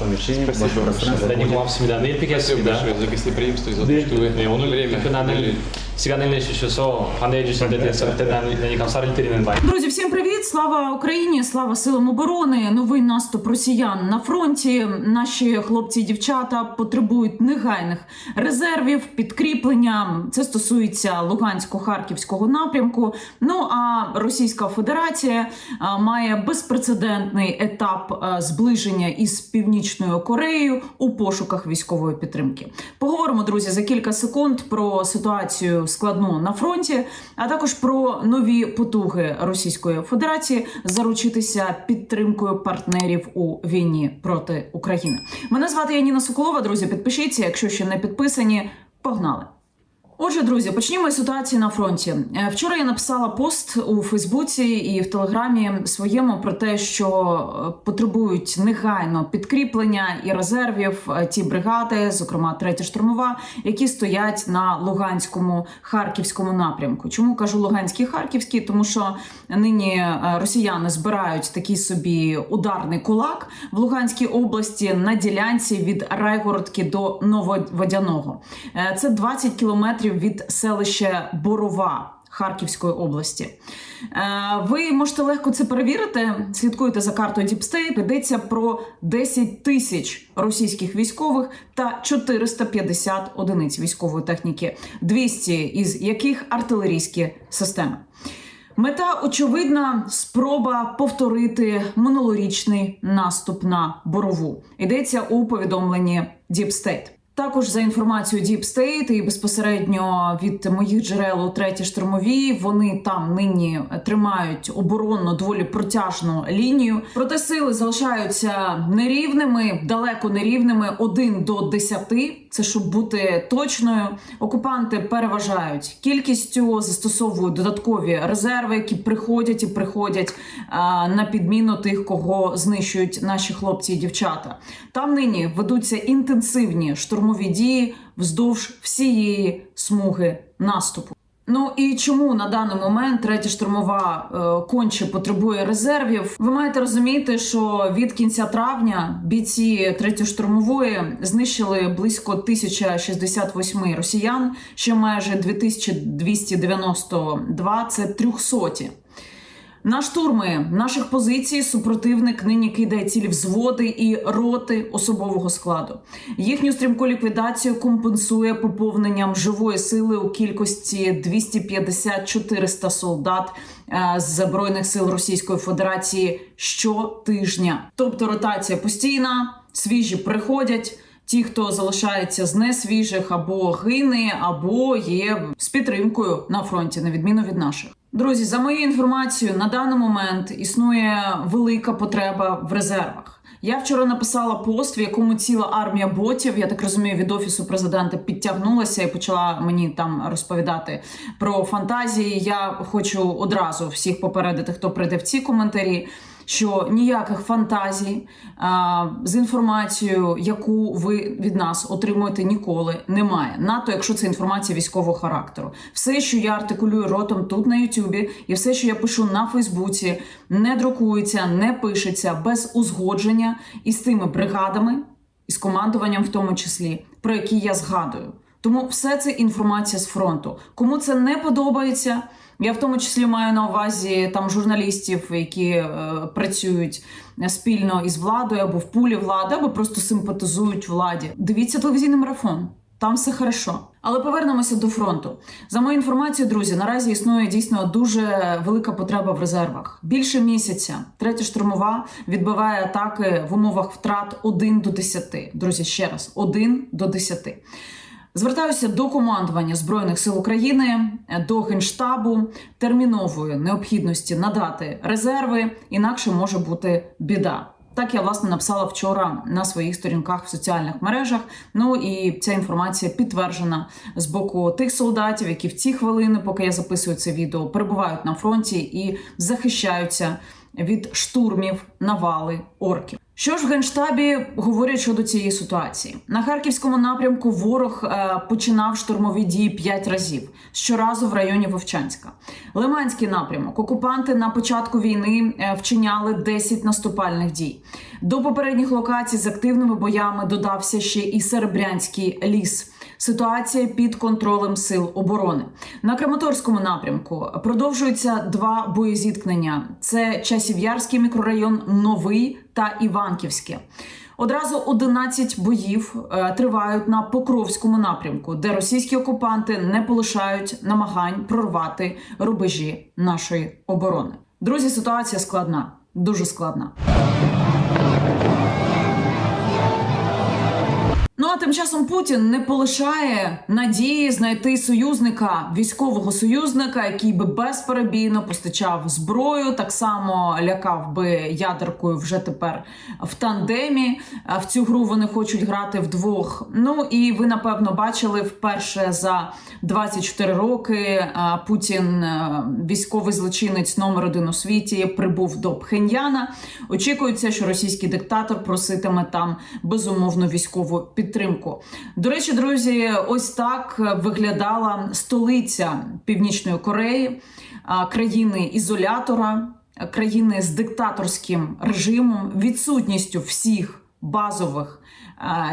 вашем решении, вашего пространства. Даниклав Смиданил пикесида. Если преимство из-за того, что вы не он время. Канале Свянин Лещичусо, Андрійчуся Дедеса, Данікам Саральтерінен Бай. Друзі, всім привіт! Слава Україні! Слава силам оборони! Новий наступ росіян на фронті. Наші хлопці і дівчата потребують негайних резервів, підкріплення. Це стосується Лугансько-Харківського напрямку. Ну а Російська Федерація має безпрецедентний етап зближення із північ. Північною Кореєю у пошуках військової підтримки. Поговоримо, друзі, за кілька секунд про ситуацію складну на фронті, а також про нові потуги Російської Федерації заручитися підтримкою партнерів у війні проти України. Мене звати Яніна Соколова. Друзі, підпишіться, якщо ще не підписані. Погнали! Отже, друзі, почнімо із ситуації на фронті. Е, Вчора я написала пост у Фейсбуці і в Телеграмі своєму про те, що е, потребують негайно підкріплення і резервів е, ті бригади, зокрема третя штурмова, які стоять на Луганському харківському напрямку. Чому кажу Луганський харківський? Тому що нині росіяни збирають такий собі ударний кулак в Луганській області на ділянці від Райгородки до Нововодяного. Це 20 кілометрів від селища Борова. Харківської області. Е, Ви можете легко це перевірити. Слідкуйте за картою State. Йдеться про 10 тисяч російських військових та 450 одиниць військової техніки, 200 із яких артилерійські системи. Мета очевидна спроба повторити минулорічний наступ на борову. Йдеться у повідомленні State. Також за інформацією Deep State і безпосередньо від моїх джерел у третій штурмовій, вони там нині тримають оборонну доволі протяжну лінію. Проте сили залишаються нерівними, далеко нерівними, 1 до 10. Це щоб бути точною. Окупанти переважають кількістю, застосовують додаткові резерви, які приходять і приходять на підміну тих, кого знищують наші хлопці і дівчата. Там нині ведуться інтенсивні штурмові дії вздовж всієї смуги наступу. Ну і чому на даний момент третя штурмова е, конче потребує резервів? Ви маєте розуміти, що від кінця травня бійці третьої штурмової знищили близько 1068 росіян, ще майже 2292 – це трьохсоті. На штурми наших позицій супротивник нині кидає цілі взводи і роти особового складу. Їхню стрімку ліквідацію компенсує поповненням живої сили у кількості 250-400 солдат е, з збройних сил Російської Федерації щотижня. Тобто ротація постійна, свіжі приходять. Ті, хто залишається з несвіжих, або гине, або є з підтримкою на фронті, на відміну від наших. Друзі, за моєю інформацією, на даний момент існує велика потреба в резервах. Я вчора написала пост, в якому ціла армія ботів, я так розумію, від офісу президента підтягнулася і почала мені там розповідати про фантазії. Я хочу одразу всіх попередити, хто прийде в ці коментарі. Що ніяких фантазій а, з інформацією, яку ви від нас отримуєте ніколи, немає. Нато, якщо це інформація військового характеру. Все, що я артикулюю ротом тут на Ютубі, і все, що я пишу на Фейсбуці, не друкується, не пишеться без узгодження із тими бригадами, із командуванням, в тому числі, про які я згадую. Тому все це інформація з фронту. Кому це не подобається. Я в тому числі маю на увазі там журналістів, які е, працюють спільно із владою або в пулі влади, або просто симпатизують владі. Дивіться телевізійний марафон. Там все хорошо. Але повернемося до фронту. За моєю інформацією, друзі, наразі існує дійсно дуже велика потреба в резервах. Більше місяця третя штурмова відбиває атаки в умовах втрат 1 до 10. Друзі, ще раз 1 до 10. Звертаюся до командування збройних сил України, до генштабу термінової необхідності надати резерви, інакше може бути біда. Так я власне написала вчора на своїх сторінках в соціальних мережах. Ну і ця інформація підтверджена з боку тих солдатів, які в ці хвилини, поки я записую це відео, перебувають на фронті і захищаються від штурмів навали орків. Що ж в генштабі говорять щодо цієї ситуації? На харківському напрямку ворог е, починав штурмові дії п'ять разів, щоразу в районі Вовчанська. Лиманський напрямок. Окупанти на початку війни е, вчиняли 10 наступальних дій. До попередніх локацій з активними боями додався ще і Серебрянський ліс. Ситуація під контролем сил оборони на Краматорському напрямку продовжуються два боєзіткнення: це Часів'ярський мікрорайон, Новий та Іванківське. Одразу 11 боїв е, тривають на Покровському напрямку, де російські окупанти не полишають намагань прорвати рубежі нашої оборони. Друзі, ситуація складна, дуже складна. Ну а тим часом Путін не полишає надії знайти союзника, військового союзника, який би безперебійно постачав зброю, так само лякав би ядеркою вже тепер в тандемі. В цю гру вони хочуть грати вдвох. Ну і ви напевно бачили вперше за 24 роки. Путін, е, військовий злочинець номер один у світі, прибув до Пхеньяна. Очікується, що російський диктатор проситиме там безумовну військову підтримку. До речі, друзі, ось так виглядала столиця Північної Кореї, країни ізолятора, країни з диктаторським режимом, відсутністю всіх базових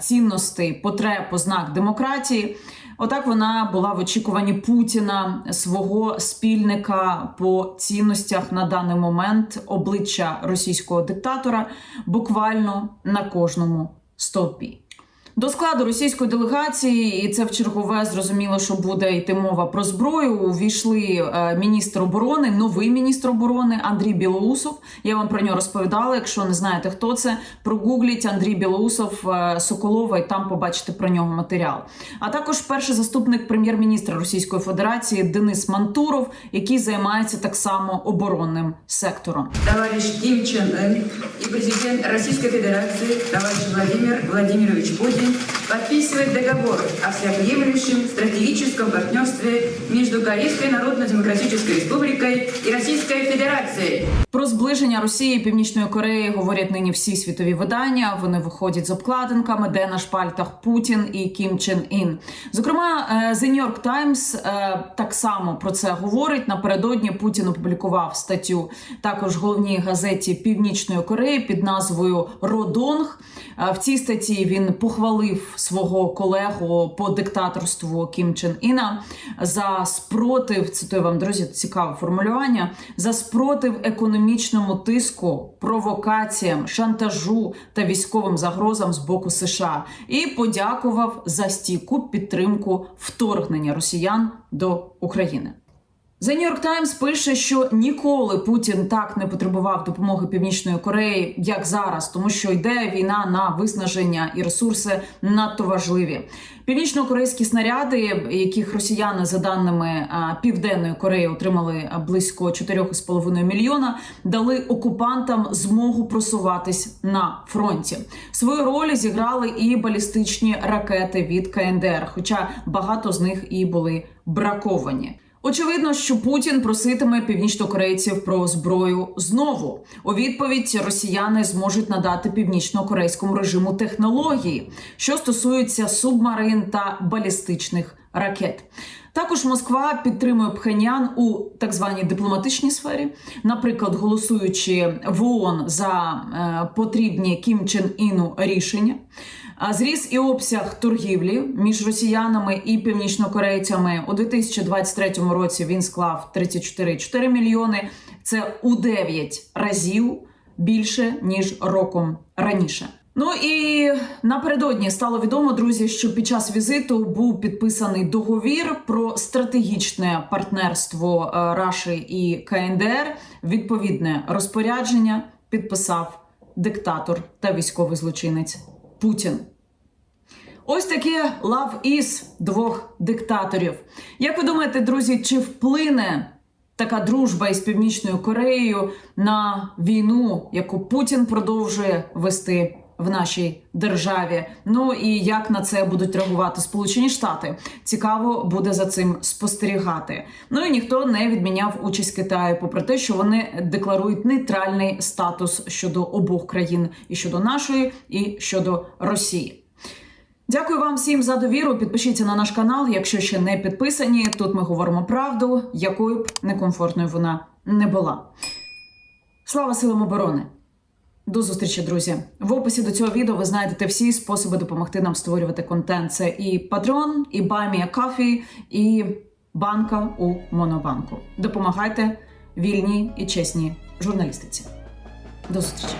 цінностей, потреб, ознак демократії. Отак вона була в очікуванні Путіна, свого спільника по цінностях на даний момент обличчя російського диктатора, буквально на кожному стовпі. До складу російської делегації, і це в чергове зрозуміло, що буде йти мова про зброю. Увійшли е, міністр оборони, новий міністр оборони Андрій Білоусов. Я вам про нього розповідала. Якщо не знаєте, хто це, прогугліть Андрій Білоусов е, Соколова, і там побачите про нього матеріал. А також перший заступник прем'єр-міністра Російської Федерації Денис Мантуров, який займається так само оборонним сектором. Чен Ын и президент Российской Федерации товарищ Владимир Владимирович Путин подписывает договор о всеобъемлющем стратегическом партнерстве между Корейской Народно-Демократической Республикой и Российской Федерацией. Про зближення Росії і Північної Кореї говорять нині всі світові видання. Вони виходять з обкладинками, де на шпальтах Путін і Кім Чен Ін. Зокрема, е, The New York Times е, так само про це говорить. Напередодні Путін опублікував статтю також в головній газеті Північної Кореї під назвою Родонг. Е, В цій статті він похвалив свого колегу по диктаторству Кім Чен Іна за спротив. Цитую вам, друзі, цікаве формулювання за спротив економічному тиску, провокаціям, шантажу та військовим загрозам з боку США і подякував за стійку підтримку вторгнення росіян до України. The New York Times пише, що ніколи Путін так не потребував допомоги Північної Кореї, як зараз, тому що йде війна на виснаження і ресурси надто важливі. Північно-корейські снаряди, яких росіяни, за даними Південної Кореї, отримали близько 4,5 мільйона, дали окупантам змогу просуватись на фронті. Свою роль зіграли і балістичні ракети від КНДР, хоча багато з них і були браковані. Очевидно, що Путін проситиме північнокорейців про зброю знову. У відповідь росіяни зможуть надати північно-корейському режиму технології, що стосуються субмарин та балістичних ракет. Також Москва підтримує Пхенян у так званій дипломатичній сфері, наприклад, голосуючи в ООН за е, потрібні Кім Чен Іну рішення. А Зріс і обсяг торгівлі між росіянами і північнокорейцями у 2023 році він склав 34,4 мільйони. Це у 9 разів більше ніж роком раніше. Ну і напередодні стало відомо, друзі, що під час візиту був підписаний договір про стратегічне партнерство е, Раші і КНДР. Відповідне розпорядження підписав диктатор та військовий злочинець Путін. Ось таке лав із двох диктаторів. Як ви думаєте, друзі, чи вплине така дружба із Північною Кореєю на війну, яку Путін продовжує вести в нашій державі. Ну і як на це будуть реагувати Сполучені Штати? Цікаво буде за цим спостерігати. Ну і ніхто не відміняв участь Китаю, попри те, що вони декларують нейтральний статус щодо обох країн, і щодо нашої, і щодо Росії. Дякую вам всім за довіру. Підпишіться на наш канал, якщо ще не підписані. Тут ми говоримо правду, якою б некомфортною вона не була. Слава силам оборони! До зустрічі, друзі. В описі до цього відео ви знайдете всі способи допомогти нам створювати контент. Це і Patreon, і Buy Coffee, і банка у Монобанку. Допомагайте вільній і чесній журналістиці. До зустрічі!